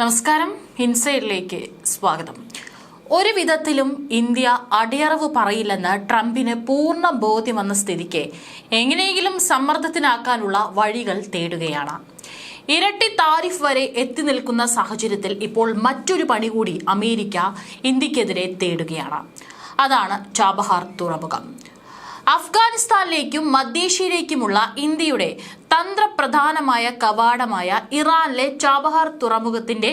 നമസ്കാരം. ഇൻസൈഡിലേക്ക് സ്വാഗതം. ഒരു വിധത്തിലും ഇന്ത്യ അടിയറവ് പറയില്ലെന്ന് ട്രംപിന് പൂർണ ബോധ്യം വന്ന സ്ഥിതിക്ക് എങ്ങനെയെങ്കിലും സമ്മർദ്ദത്തിനാക്കാനുള്ള വഴികൾ തേടുകയാണ്. ഇരട്ടി താരിഫ് വരെ എത്തി നിൽക്കുന്ന സാഹചര്യത്തിൽ ഇപ്പോൾ മറ്റൊരു പണി കൂടി അമേരിക്ക ഇന്ത്യക്കെതിരെ തേടുകയാണ്. അതാണ് ചാബഹാർ തുറമുഖം. അഫ്ഗാനിസ്ഥാനിലേക്കും മധ്യേഷ്യയിലേക്കുമുള്ള ഇന്ത്യയുടെ തന്ത്രപ്രധാനമായ കവാടമായ ഇറാനിലെ ചാബഹാർ തുറമുഖത്തിന്റെ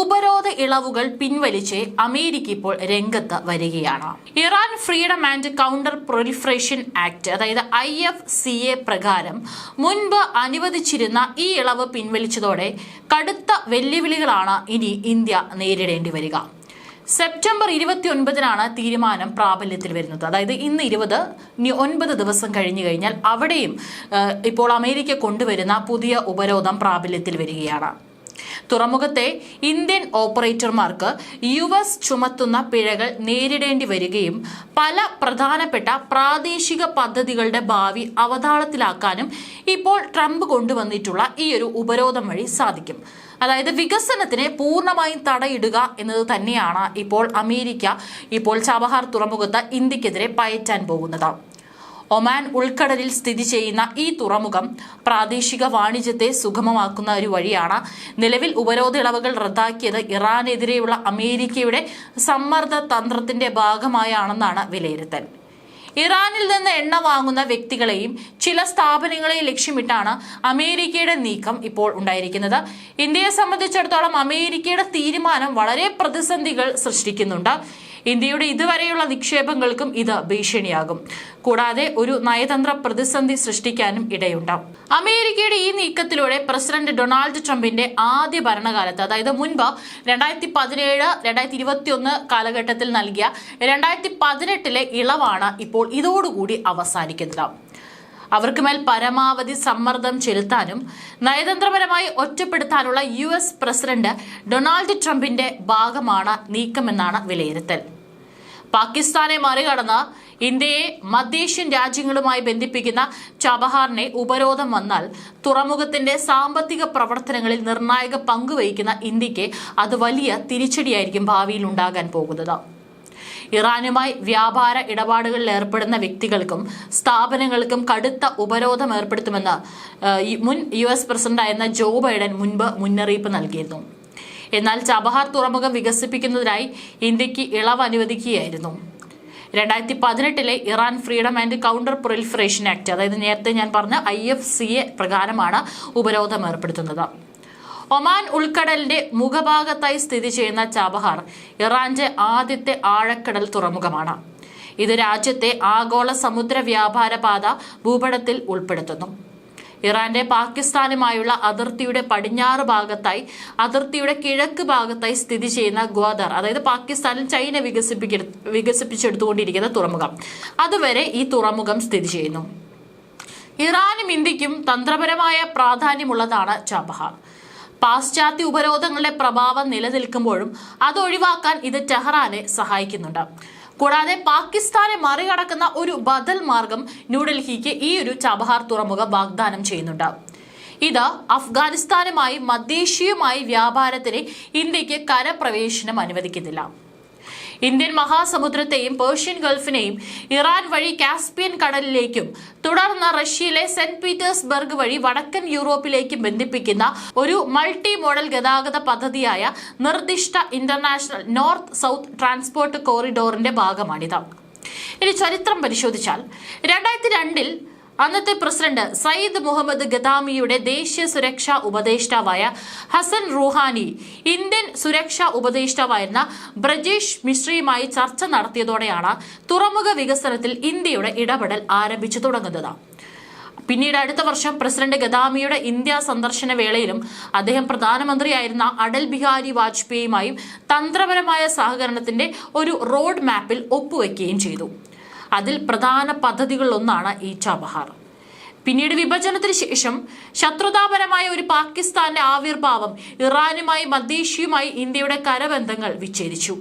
ഉപരോധ ഇളവുകൾ പിൻവലിച്ച് അമേരിക്ക ഇപ്പോൾ രംഗത്ത് വരികയാണ്. Iran freedom and counter proliferation act അതായത് ഐ എഫ് സി എ പ്രകാരം മുൻപ് അനുവദിച്ചിരുന്ന ഈ ഇളവ് പിൻവലിച്ചതോടെ കടുത്ത വെല്ലുവിളികളാണ് ഇനി ഇന്ത്യ നേരിടേണ്ടി വരിക. സെപ്റ്റംബർ ഇരുപത്തി ഒൻപതിനാണ് തീരുമാനം പ്രാബല്യത്തിൽ വരുന്നത്. അതായത് ഇന്ന് ഇരുപത് ഒൻപത് ദിവസം കഴിഞ്ഞു കഴിഞ്ഞാൽ അവിടെയും ഇപ്പോൾ അമേരിക്ക കൊണ്ടുവരുന്ന പുതിയ ഉപരോധം പ്രാബല്യത്തിൽ വരികയാണ്. തുറമുഖത്തെ ഇന്ത്യൻ ഓപ്പറേറ്റർമാർക്ക് യു എസ് ചുമത്തുന്ന പിഴകൾ നേരിടേണ്ടി വരികയും പല പ്രധാനപ്പെട്ട പ്രാദേശിക പദ്ധതികളുടെ ഭാവി അവതാളത്തിലാക്കാനും ഇപ്പോൾ ട്രംപ് കൊണ്ടുവന്നിട്ടുള്ള ഈ ഒരു ഉപരോധം വഴി സാധിക്കും. അതായത് വികസനത്തിന് പൂർണമായും തടയിടുക എന്നത് തന്നെയാണ് ഇപ്പോൾ അമേരിക്ക ഇപ്പോൾ ചാബഹാർ തുറമുഖത്ത് ഇന്ത്യക്കെതിരെ പയറ്റാൻ പോകുന്നത്. ഒമാൻ ഉൾക്കടലിൽ സ്ഥിതി ചെയ്യുന്ന ഈ തുറമുഖം പ്രാദേശിക വാണിജ്യത്തെ സുഗമമാക്കുന്ന ഒരു വഴിയാണ്. നിലവിൽ ഉപരോധ ഇളവുകൾ റദ്ദാക്കിയത് ഇറാനെതിരെയുള്ള അമേരിക്കയുടെ സമ്മർദ്ദ തന്ത്രത്തിന്റെ ഭാഗമായാണെന്നാണ് വിലയിരുത്തൽ. ഇറാനിൽ നിന്ന് എണ്ണ വാങ്ങുന്ന വ്യക്തികളെയും ചില സ്ഥാപനങ്ങളെയും ലക്ഷ്യമിട്ടാണ് അമേരിക്കയുടെ നീക്കം ഇപ്പോൾ ഉണ്ടായിരിക്കുന്നത്. ഇന്ത്യയെ സംബന്ധിച്ചിടത്തോളം അമേരിക്കയുടെ തീരുമാനം വളരെ പ്രതിസന്ധികൾ സൃഷ്ടിക്കുന്നുണ്ട്. ഇന്ത്യയുടെ ഇതുവരെയുള്ള നിക്ഷേപങ്ങൾക്കും ഇത് ഭീഷണിയാകും. കൂടാതെ ഒരു നയതന്ത്ര പ്രതിസന്ധി സൃഷ്ടിക്കാനും ഇടയുണ്ട് അമേരിക്കയുടെ ഈ നീക്കത്തിലൂടെ പ്രസിഡന്റ് ഡൊണാൾഡ് ട്രംപിന്റെ ആദ്യ ഭരണകാലത്ത് അതായത് മുൻപ് രണ്ടായിരത്തി പതിനേഴ് രണ്ടായിരത്തി ഇരുപത്തി ഒന്ന് കാലഘട്ടത്തിൽ നൽകിയ രണ്ടായിരത്തി പതിനെട്ടിലെ ഇളവാണ് ഇപ്പോൾ ഇതോടുകൂടി അവസാനിക്കുന്നത്. അവർക്ക് മേൽ പരമാവധി സമ്മർദ്ദം ചെലുത്താനും നയതന്ത്രപരമായി ഒറ്റപ്പെടുത്താനുള്ള യു എസ് പ്രസിഡന്റ് ഡൊണാൾഡ് ട്രംപിന്റെ ഭാഗമാണ് നീക്കമെന്നാണ് വിലയിരുത്തൽ. പാകിസ്ഥാനെ മറികടന്ന് ഇന്ത്യയെ മധ്യേഷ്യൻ രാജ്യങ്ങളുമായി ബന്ധിപ്പിക്കുന്ന ചബഹാറിനെ ഉപരോധം വന്നാൽ തുറമുഖത്തിന്റെ സാമ്പത്തിക പ്രവർത്തനങ്ങളിൽ നിർണായക പങ്കുവഹിക്കുന്ന ഇന്ത്യയ്ക്ക് അത് വലിയ തിരിച്ചടിയായിരിക്കും ഭാവിയിൽ ഉണ്ടാകാൻ പോകുന്നത്. ഇറാനുമായി വ്യാപാര ഇടപാടുകളിൽ ഏർപ്പെടുന്ന വ്യക്തികൾക്കും സ്ഥാപനങ്ങൾക്കും കടുത്ത ഉപരോധം ഏർപ്പെടുത്തുമെന്ന് മുൻ യു എസ് പ്രസിഡന്റായിരുന്ന ജോ ബൈഡൻ മുൻപ് മുന്നറിയിപ്പ് നൽകിയിരുന്നു. എന്നാൽ ചബഹാർ തുറമുഖം വികസിപ്പിക്കുന്നതിനായി ഇന്ത്യയ്ക്ക് ഇളവ് അനുവദിക്കുകയായിരുന്നു. രണ്ടായിരത്തി പതിനെട്ടിലെ Iran freedom and counter proliferation act അതായത് നേരത്തെ ഞാൻ പറഞ്ഞ ഐ എഫ് സി എ പ്രകാരമാണ് ഉപരോധം ഏർപ്പെടുത്തുന്നത്. ഒമാൻ ഉൾക്കടലിന്റെ മുഖഭാഗത്തായി സ്ഥിതി ചെയ്യുന്ന ചാബഹാർ ഇറാന്റെ ആദ്യത്തെ ആഴക്കടൽ തുറമുഖമാണ്. ഇത് രാജ്യത്തെ ആഗോള സമുദ്ര വ്യാപാര പാത ഭൂപടത്തിൽ ഉൾപ്പെടുത്തുന്നു. ഇറാന്റെ പാകിസ്ഥാനുമായുള്ള അതിർത്തിയുടെ പടിഞ്ഞാറ് ഭാഗത്തായി അതിർത്തിയുടെ കിഴക്ക് ഭാഗത്തായി സ്ഥിതി ചെയ്യുന്ന ഗ്വാദർ അതായത് പാകിസ്ഥാനിൽ ചൈന വികസിപ്പിക്ക വികസിപ്പിച്ചെടുത്തുകൊണ്ടിരിക്കുന്ന തുറമുഖം അതുവരെ ഈ തുറമുഖം സ്ഥിതി ചെയ്യുന്നു. ഇറാനും ഇന്ത്യക്കും തന്ത്രപരമായ പ്രാധാന്യമുള്ളതാണ് ചബഹാർ. പാശ്ചാത്യ ഉപരോധങ്ങളുടെ പ്രഭാവം നിലനിൽക്കുമ്പോഴും അത് ഒഴിവാക്കാൻ ഇത് ടെഹ്റാനെ സഹായിക്കുന്നുണ്ട്. കൂടാതെ പാകിസ്ഥാനെ മറികടക്കുന്ന ഒരു ബദൽ മാർഗം ന്യൂഡൽഹിക്ക് ഈ ഒരു ചബഹാർ തുറമുഖം വാഗ്ദാനം ചെയ്യുന്നുണ്ട്. ഇത് അഫ്ഗാനിസ്ഥാനുമായി മധ്യേഷ്യയുമായി വ്യാപാരത്തിന് ഇന്ത്യയ്ക്ക് കരപ്രവേശനം അനുവദിക്കുന്നില്ല. ഇന്ത്യൻ മഹാസമുദ്രത്തെയും പേർഷ്യൻ ഗൾഫിനെയും ഇറാൻ വഴി കാസ്പിയൻ കടലിലേക്കും തുടർന്ന് റഷ്യയിലെ സെന്റ് പീറ്റേഴ്സ്ബർഗ് വഴി വടക്കൻ യൂറോപ്പിലേക്കും ബന്ധിപ്പിക്കുന്ന ഒരു മൾട്ടി മോഡൽ ഗതാഗത പദ്ധതിയായ നിർദ്ദിഷ്ട ഇന്റർനാഷണൽ നോർത്ത് സൗത്ത് ട്രാൻസ്പോർട്ട് കോറിഡോറിന്റെ ഭാഗമാണിത്. ഇനി ചരിത്രം പരിശോധിച്ചാൽ രണ്ടായിരത്തി രണ്ടിൽ അന്നത്തെ പ്രസിഡന്റ് സയ്യിദ് മുഹമ്മദ് ഗദാമിയുടെ ദേശീയ സുരക്ഷാ ഉപദേഷ്ടാവായ ഹസൻ റുഹാനി ഇന്ത്യൻ സുരക്ഷാ ഉപദേഷ്ടാവായിരുന്ന ബ്രജേഷ് മിശ്രയുമായി ചർച്ച നടത്തിയതോടെയാണ് തുറമുഖ വികസനത്തിൽ ഇന്ത്യയുടെ ഇടപെടൽ ആരംഭിച്ചു തുടങ്ങുന്നത്. പിന്നീട് അടുത്ത വർഷം പ്രസിഡന്റ് ഗദാമിയുടെ ഇന്ത്യ സന്ദർശന വേളയിലും അദ്ദേഹം പ്രധാനമന്ത്രിയായിരുന്ന അടൽ ബിഹാരി വാജ്പേയിയുമായും തന്ത്രപരമായ സഹകരണത്തിന്റെ ഒരു റോഡ് മാപ്പിൽ ഒപ്പുവെക്കുകയും ചെയ്തു. അതിൽ പ്രധാന പദ്ധതികളിലൊന്നാണ് ഈ ചബഹാർ പിന്നീട് വിഭജനത്തിന് ശേഷം ശത്രുതാപരമായ ഒരു പാകിസ്ഥാന്റെ ആവിർഭാവം ഇറാനുമായി മധ്യേഷ്യയുമായി ഇന്ത്യയുടെ കരബന്ധങ്ങൾ വിച്ഛേദിച്ചു.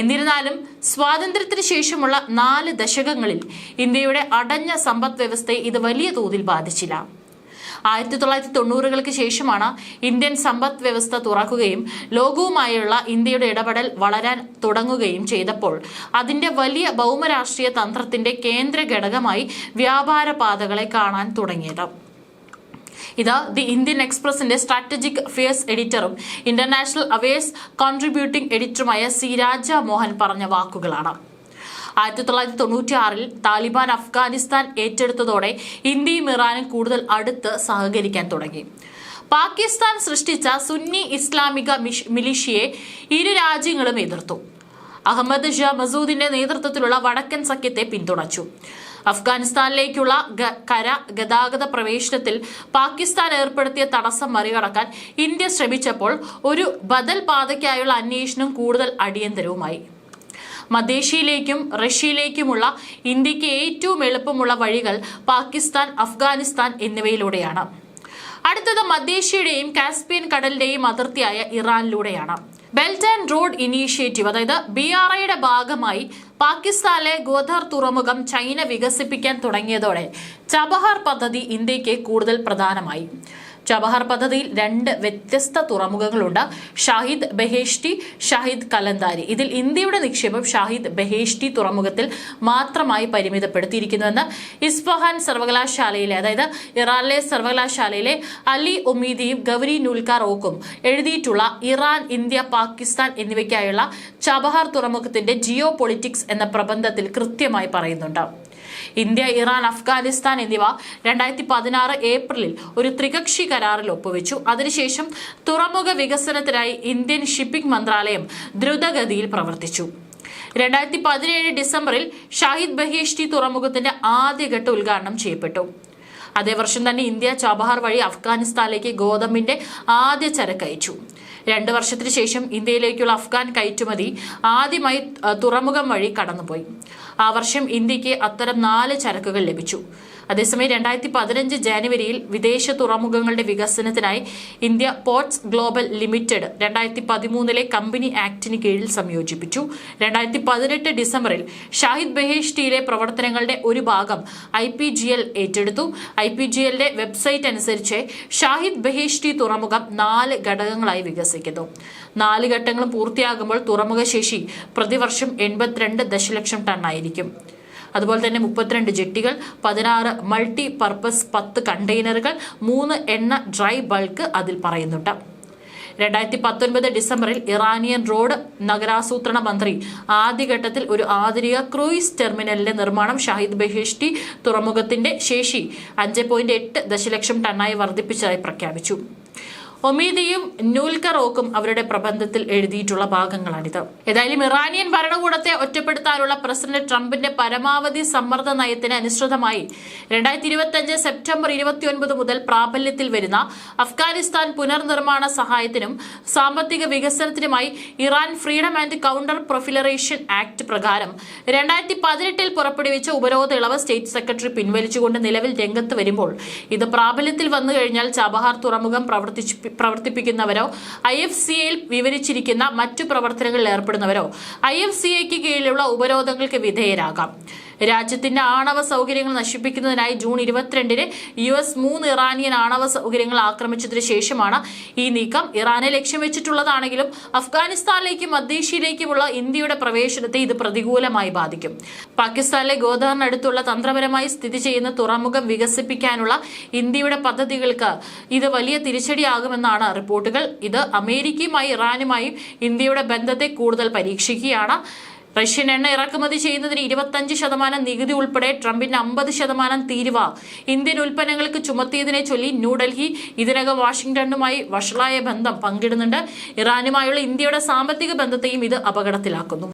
എന്നിരുന്നാലും സ്വാതന്ത്ര്യത്തിന് ശേഷമുള്ള നാല് ദശകങ്ങളിൽ ഇന്ത്യയുടെ അടഞ്ഞ സമ്പദ് വ്യവസ്ഥയെ ഇത് വലിയ തോതിൽ ബാധിച്ചില്ല. ആയിരത്തി തൊള്ളായിരത്തി തൊണ്ണൂറുകൾക്ക് ശേഷമാണ് ഇന്ത്യൻ സമ്പദ് വ്യവസ്ഥ തുറക്കുകയും ലോകവുമായുള്ള ഇന്ത്യയുടെ ഇടപെടൽ വളരാൻ തുടങ്ങുകയും ചെയ്തപ്പോൾ അതിന്റെ വലിയ ഭൗമരാഷ്ട്രീയ തന്ത്രത്തിന്റെ കേന്ദ്ര ഘടകമായി വ്യാപാര പാതകളെ കാണാൻ തുടങ്ങിയത്. ഇത് ദി ഇന്ത്യൻ എക്സ്പ്രസിന്റെ സ്ട്രാറ്റജിക് അഫയേഴ്സ് എഡിറ്ററും ഇന്റർനാഷണൽ അഫയേഴ്സ് കോൺട്രിബ്യൂട്ടിംഗ് എഡിറ്ററുമായ സി രാജ മോഹൻ പറഞ്ഞ വാക്കുകളാണ്. ആയിരത്തി തൊള്ളായിരത്തി തൊണ്ണൂറ്റി ആറിൽ താലിബാൻ അഫ്ഗാനിസ്ഥാൻ ഏറ്റെടുത്തതോടെ ഇന്ത്യയും ഇറാനും കൂടുതൽ അടുത്ത് സഹകരിക്കാൻ തുടങ്ങി. പാകിസ്ഥാൻ സൃഷ്ടിച്ച സുന്നി ഇസ്ലാമിക മിലിഷ്യയെ ഇരു രാജ്യങ്ങളും എതിർത്തു. അഹമ്മദ് ഷാ മസൂദിന്റെ നേതൃത്വത്തിലുള്ള വടക്കൻ സഖ്യത്തെ പിന്തുണച്ചു. അഫ്ഗാനിസ്ഥാനിലേക്കുള്ള കര ഗതാഗത പ്രവേശനത്തിൽ പാകിസ്ഥാൻ ഏർപ്പെടുത്തിയ തടസ്സം മറികടക്കാൻ ഇന്ത്യ ശ്രമിച്ചപ്പോൾ ഒരു ബദൽ പാതയ്ക്കായുള്ള അന്വേഷണം കൂടുതൽ അടിയന്തരവുമായി. മധ്യേഷ്യയിലേക്കും റഷ്യയിലേക്കുമുള്ള ഇന്ത്യയ്ക്ക് ഏറ്റവും എളുപ്പമുള്ള വഴികൾ പാകിസ്ഥാൻ അഫ്ഗാനിസ്ഥാൻ എന്നിവയിലൂടെയാണ്. അടുത്തത് മധ്യേഷ്യയുടെയും കാസ്പിയൻ കടലിന്റെയും അതിർത്തിയായ ഇറാനിലൂടെയാണ്. ബെൽറ്റ് ആൻഡ് റോഡ് ഇനീഷ്യേറ്റീവ് അതായത് ബി ആർ ഐയുടെ ഭാഗമായി പാകിസ്ഥാനിലെ ഗോദർ തുറമുഖം ചൈന വികസിപ്പിക്കാൻ തുടങ്ങിയതോടെ ചബഹാർ പദ്ധതി ഇന്ത്യയ്ക്ക് കൂടുതൽ പ്രധാനമായി. ചബഹാർ പദ്ധതിയിൽ രണ്ട് വ്യത്യസ്ത തുറമുഖങ്ങളുണ്ട്. ഷാഹിദ് ബഹേഷ്ടി ഷാഹിദ് കലന്താരി. ഇതിൽ ഇന്ത്യയുടെ നിക്ഷേപം ഷാഹിദ് ബഹേഷ്ടി തുറമുഖത്തിൽ മാത്രമായി പരിമിതപ്പെടുത്തിയിരിക്കുന്നുവെന്ന് ഇസ്ഫഹാൻ സർവകലാശാലയിലെ അതായത് ഇറാനിലെ സർവകലാശാലയിലെ അലി ഒമീദിയും ഗൗരി നൂൽക്കാർ ഓക്കും എഴുതിയിട്ടുള്ള ഇറാൻ ഇന്ത്യ പാകിസ്ഥാൻ എന്നിവയ്ക്കായുള്ള ചബഹാർ തുറമുഖത്തിന്റെ ജിയോ എന്ന പ്രബന്ധത്തിൽ കൃത്യമായി പറയുന്നുണ്ട്. ഇന്ത്യ ഇറാൻ അഫ്ഗാനിസ്ഥാൻ എന്നിവ രണ്ടായിരത്തി പതിനാറ് ഏപ്രിലിൽ ഒരു ത്രികക്ഷി കരാറിൽ ഒപ്പുവെച്ചു. അതിനുശേഷം തുറമുഖ വികസനത്തിനായി ഇന്ത്യൻ ഷിപ്പിംഗ് മന്ത്രാലയം ദ്രുതഗതിയിൽ പ്രവർത്തിച്ചു. രണ്ടായിരത്തി പതിനേഴ് ഡിസംബറിൽ ഷാഹിദ് ബഹേഷ്ടി തുറമുഖത്തിന്റെ ആദ്യഘട്ട ഉദ്ഘാടനം ചെയ്യപ്പെട്ടു. അതേ വർഷം തന്നെ ഇന്ത്യ ചബഹാർ വഴി അഫ്ഗാനിസ്ഥാനിലേക്ക് ഗോതമ്പിന്റെ ആദ്യ ചരക്ക് അയച്ചു. രണ്ട് വർഷത്തിന് ശേഷം ഇന്ത്യയിലേക്കുള്ള അഫ്ഗാൻ കയറ്റുമതി ആദ്യമായി തുറമുഖം വഴി കടന്നുപോയി. ആ വർഷം ഇന്ത്യയ്ക്ക് അത്തരം നാല് ചരക്കുകൾ ലഭിച്ചു. അതേസമയം രണ്ടായിരത്തി പതിനഞ്ച് ജാനുവരിയിൽ വിദേശ തുറമുഖങ്ങളുടെ വികസനത്തിനായി ഇന്ത്യ പോർട്സ് ഗ്ലോബൽ ലിമിറ്റഡ് രണ്ടായിരത്തി പതിമൂന്നിലെ കമ്പനി ആക്ടിന് കീഴിൽ സംയോജിപ്പിച്ചു. രണ്ടായിരത്തി പതിനെട്ട് ഡിസംബറിൽ ഷാഹിദ് ബെഹേഷ്ടിയിലെ പ്രവർത്തനങ്ങളുടെ ഒരു ഭാഗം ഐ പി ജി എൽ ഏറ്റെടുത്തു. ഐ പി ജി എല്ലിന്റെ വെബ്സൈറ്റ് അനുസരിച്ച് ഷാഹിദ് ബെഹേഷ്ടി തുറമുഖം നാല് ഘടകങ്ങളായി വികസിക്കുന്നു. നാല് ഘട്ടങ്ങളും പൂർത്തിയാകുമ്പോൾ തുറമുഖ ശേഷി പ്രതിവർഷം എൺപത്തിരണ്ട് ദശലക്ഷം ടണ്ണായിരിക്കും അതുപോലെ തന്നെ മുപ്പത്തിരണ്ട് ജെട്ടികൾ പതിനാറ് മൾട്ടി പർപ്പസ് പത്ത് കണ്ടെയ്നറുകൾ മൂന്ന് എണ്ണ ഡ്രൈ ബൾക്ക് അതിൽ പറയുന്നുണ്ട്. രണ്ടായിരത്തി പത്തൊൻപത് ഡിസംബറിൽ ഇറാനിയൻ റോഡ് നഗരാസൂത്രണ മന്ത്രി ആദ്യഘട്ടത്തിൽ ഒരു ആധുനിക ക്രൂയിസ് ടെർമിനലിന്റെ നിർമ്മാണം ഷാഹിദ് ബഹിഷ്ടി തുറമുഖത്തിന്റെ ശേഷി അഞ്ച് പോയിന്റ് എട്ട് ദശലക്ഷം ടണ്ണായി വർദ്ധിപ്പിച്ചതായി പ്രഖ്യാപിച്ചു. ഒമീദിയും നൂൽക്കറോക്കും അവരുടെ പ്രബന്ധത്തിൽ എഴുതിയിട്ടുള്ള ഭാഗങ്ങളാണിത്. ഏതായാലും ഇറാനിയൻ ഭരണകൂടത്തെ ഒറ്റപ്പെടുത്താനുള്ള പ്രസിഡന്റ് ട്രംപിന്റെ പരമാവധി സമ്മർദ്ദ നയത്തിന് അനുസൃതമായി രണ്ടായിരത്തി ഇരുപത്തി അഞ്ച് സെപ്റ്റംബർ ഇരുപത്തിയൊൻപത് മുതൽ പ്രാബല്യത്തിൽ വരുന്ന അഫ്ഗാനിസ്ഥാൻ പുനർനിർമ്മാണ സഹായത്തിനും സാമ്പത്തിക വികസനത്തിനുമായി Iran freedom and counter proliferation act പ്രകാരം രണ്ടായിരത്തി പതിനെട്ടിൽ പുറപ്പെടുവിച്ച ഉപരോധ ഇളവ് സ്റ്റേറ്റ് സെക്രട്ടറി പിൻവലിച്ചുകൊണ്ട് നിലവിൽ രംഗത്ത് വരുമ്പോൾ ഇത് പ്രാബല്യത്തിൽ വന്നു കഴിഞ്ഞാൽ ചബഹാർ തുറമുഖം പ്രവർത്തിച്ചു പ്രവർത്തിപ്പിക്കുന്നവരോ ഐ എഫ് സി എയിൽ വിവരിച്ചിരിക്കുന്ന മറ്റു പ്രവർത്തനങ്ങളിൽ ഏർപ്പെടുന്നവരോ ഐ എഫ് സി എക്ക് കീഴിലുള്ള ഉപരോധങ്ങൾക്ക് വിധേയരാകാം. രാജ്യത്തിന്റെ ആണവ സൗകര്യങ്ങൾ നശിപ്പിക്കുന്നതിനായി ജൂൺ ഇരുപത്തിരണ്ടിന് യു എസ് മൂന്ന് ഇറാനിയൻ ആണവ സൗകര്യങ്ങൾ ആക്രമിച്ചതിനു ശേഷമാണ് ഈ നീക്കം. ഇറാനെ ലക്ഷ്യം വെച്ചിട്ടുള്ളതാണെങ്കിലും അഫ്ഗാനിസ്ഥാനിലേക്കും മധ്യേഷ്യയിലേക്കുമുള്ള ഇന്ത്യയുടെ പ്രവേശനത്തെ ഇത് പ്രതികൂലമായി ബാധിക്കും. പാകിസ്ഥാനിലെ ഗോദാറിനടുത്തുള്ള തന്ത്രപരമായി സ്ഥിതി ചെയ്യുന്ന തുറമുഖം വികസിപ്പിക്കാനുള്ള ഇന്ത്യയുടെ പദ്ധതികൾക്ക് ഇത് വലിയ തിരിച്ചടിയാകുമെന്നാണ് റിപ്പോർട്ടുകൾ. ഇത് അമേരിക്കയുമായി ഇറാനുമായും ഇന്ത്യയുടെ ബന്ധത്തെ കൂടുതൽ പരീക്ഷിക്കുകയാണ്. റഷ്യൻ എണ്ണ ഇറക്കുമതി ചെയ്യുന്നതിന് ഇരുപത്തഞ്ച് ശതമാനം നികുതി ഉൾപ്പെടെ ട്രംപിന്റെ അമ്പത് ശതമാനം തീരുവ. ഇന്ത്യൻ ഉൽപ്പന്നങ്ങൾക്ക് ചുമത്തിയതിനെ ചൊല്ലി ന്യൂഡൽഹി. ഇതിനകം വാഷിംഗ്ടണുമായി വഷളായ ബന്ധം പങ്കിടുന്നുണ്ട്. ഇറാനുമായുള്ള ഇന്ത്യയുടെ സാമ്പത്തിക ബന്ധത്തെയും ഇത് അപകടത്തിലാക്കുന്നു.